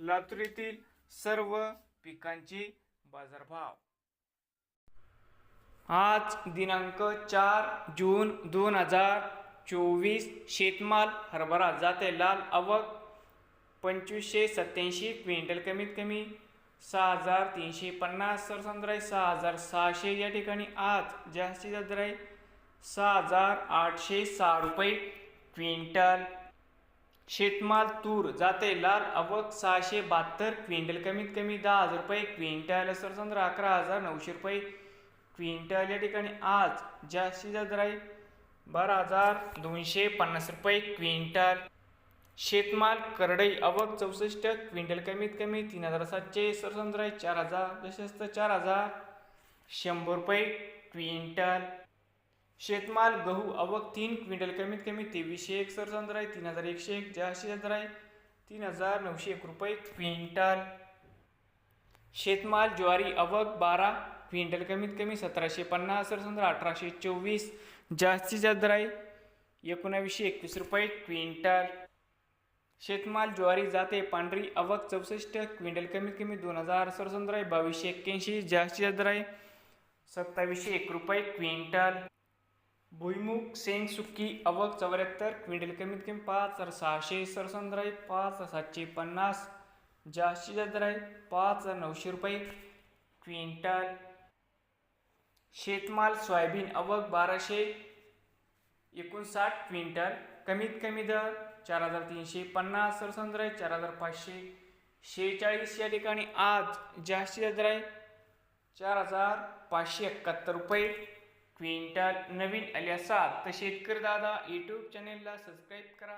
लातूर येथील सर्व पिकांचे बाजारभाव. आज दिनांक चार जून दोन हजार चोवीस शेतमाल हरभरा जाते लाल आवक पंचवीसशे सत्याऐंशी क्विंटल कमीत कमी सहा हजार तीनशे पन्नास सरसंद्र आहे सहा हजार सहाशे. या ठिकाणी आज जास्तीत दर आहे सहा हजार आठशे सहा रुपये क्विंटल. शेतमाल तूर जाते लाल अवक सहाशे बहात्तर क्विंटल कमीत कमी दहा हजार रुपये क्विंटल सरसंद्र अकरा हजार नऊशे रुपये. क्विंटल या ठिकाणी आज जास्तीत जास्त राहील बारा हजार दोनशे पन्नास रुपये क्विंटल. शेतमाल करडई अवक चौसष्ट क्विंटल कमीत कमी तीन हजार सातशे सरसंद्र आहे चार हजार जशस्त चार हजार शंभर रुपये क्विंटल. शेतमाल गहू अवक तीन क्विंटल कमीत कमी तेवीसशे एक हजार आहे तीन हजार एकशे एक जास्तीत हजार आहे तीन हजार नऊशे एक रुपये क्विंटल. शेतमाल ज्वारी अवक बारा क्विंटल कमीत कमी सतराशे पन्नास सरसंद्र अठराशे चोवीस जास्तीत जास्त आहे एकोणावीसशे एकवीस रुपये क्विंटल. शेतमाल ज्वारी जाते पांढरी अवक चौसष्ट क्विंटल कमीत कमी दोन हजार सरसंद्र आहे बावीसशे एक्क्याऐंशी जास्तीत जास्त आहे सत्तावीसशे एक रुपये क्विंटल. भुईमुग शेंग सुक्की अवक चौऱ्याहत्तर क्विंटल कमीत कमी पाच हजार सहाशे सरसंद्र आहे पाच हजार सातशे पन्नास. जास्तीत जास्त आहे पाच हजार नऊशे रुपये. क्विंटल शेतमाल सोयाबीन अवक बाराशे एकोणसाठ. क्विंटल कमीत कमी दर चार हजार तीनशे पन्नास. सरसंद्र आहे चार हजार पाचशे शेहेचाळीस. या ठिकाणी आज जास्तीत दर आहे चार हजार पाचशे एकाहत्तर रुपये. क्विंटल नवीन आले असाल तर शेतकरी दादा यूट्यूब चॅनेलला सबस्क्राईब करा.